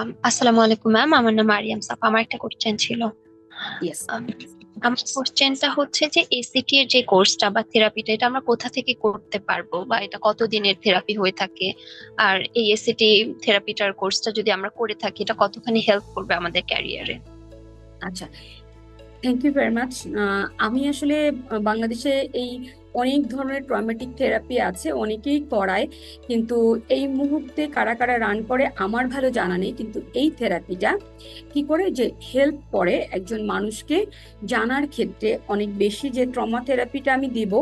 আম, আসসালামু আলাইকুম ম্যাম আমার নাম মারিয়াম সাফা। আমার একটা কোশ্চেন ছিল। আম, আমার কোশ্চেনটা হচ্ছে যে এসিটি এর যে কোর্সটা বা থেরাপিটা এটা আমরা কোথা থেকে করতে পারব? বা এটা কতদিনের থেরাপি হয়ে থাকে? আর এই এসিটি থেরাপিটার কোর্সটা যদি আমরা করে থাকি এটা কতখানি হেল্প করবে আমাদের ক্যারিয়ারে আচ্ছা। থ্যাংক ইউ ভেরি মাচ আমি আসলে বাংলাদেশে এই অনেক ধরনের ট্রমেটিক থেরাপি আছে, অনেকেই করায়, কিন্তু এই মুহূর্তে কারা কারা রান করে আমার ভালো জানা নেই, কিন্তু এই থেরাপিটা কি করে যে হেল্প করে একজন মানুষকে জানার ক্ষেত্রে অনেক বেশি যে ট্রমা থেরাপিটা আমি দিব,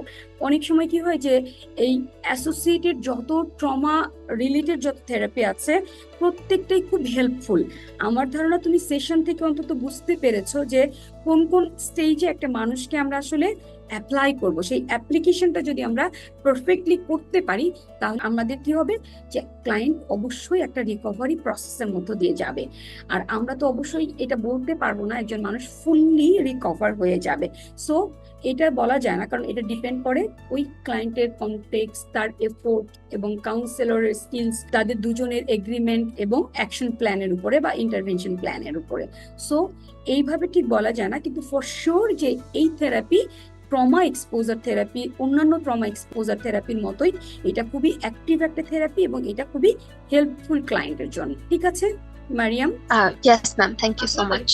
অনেক সময় কি হয় যে এই অ্যাসোসিয়েটেড যত ট্রমা রিলেটেড যত থেরাপি আছে, প্রত্যেকটাই খুব হেল্পফুল আমার ধারণা তুমি সেশন থেকে অন্তত বুঝতে পেরেছ যে কোন কোন স্টেজে একটা মানুষকে আমরা আসলে অ্যাপ্লাই করব। সেই অ্যাপ্লিকেশনটা যদি আমরা পারফেক্টলি করতে পারি, তাহলে আমাদের কি হবে? যে ক্লায়েন্ট অবশ্যই একটা রিকভারি প্রসেসের মধ্য দিয়ে যাবে। আর আমরা তো অবশ্যই এটা বলতে পারব না, একজন মানুষ ফুললি রিকভার হয়ে যাবে। সো এটা বলা যায় না, কারণ এটা ডিপেন্ড করে ওই ক্লায়েন্টের কনটেক্স তার এফোর্ট এবং কাউন্সিলরের স্কিলস তাদের দুজনের এগ্রিমেন্ট এবং অ্যাকশন প্ল্যানের উপরে বা ইন্টারভেনশন প্ল্যানের উপরে। সো এইভাবে ঠিক বলা যায় না কিন্তু ফর শিওর যে এই থেরাপি ট্রমা এক্সপোজার থেরাপি অন্যান্য ট্রমা এক্সপোজার থেরাপির মতোই এটা খুবই অ্যাক্টিভ একটা থেরাপি এবং এটা খুবই হেল্পফুল ক্লায়েন্টের জন্য। ঠিক আছে Mariam yes ma'am thank you so much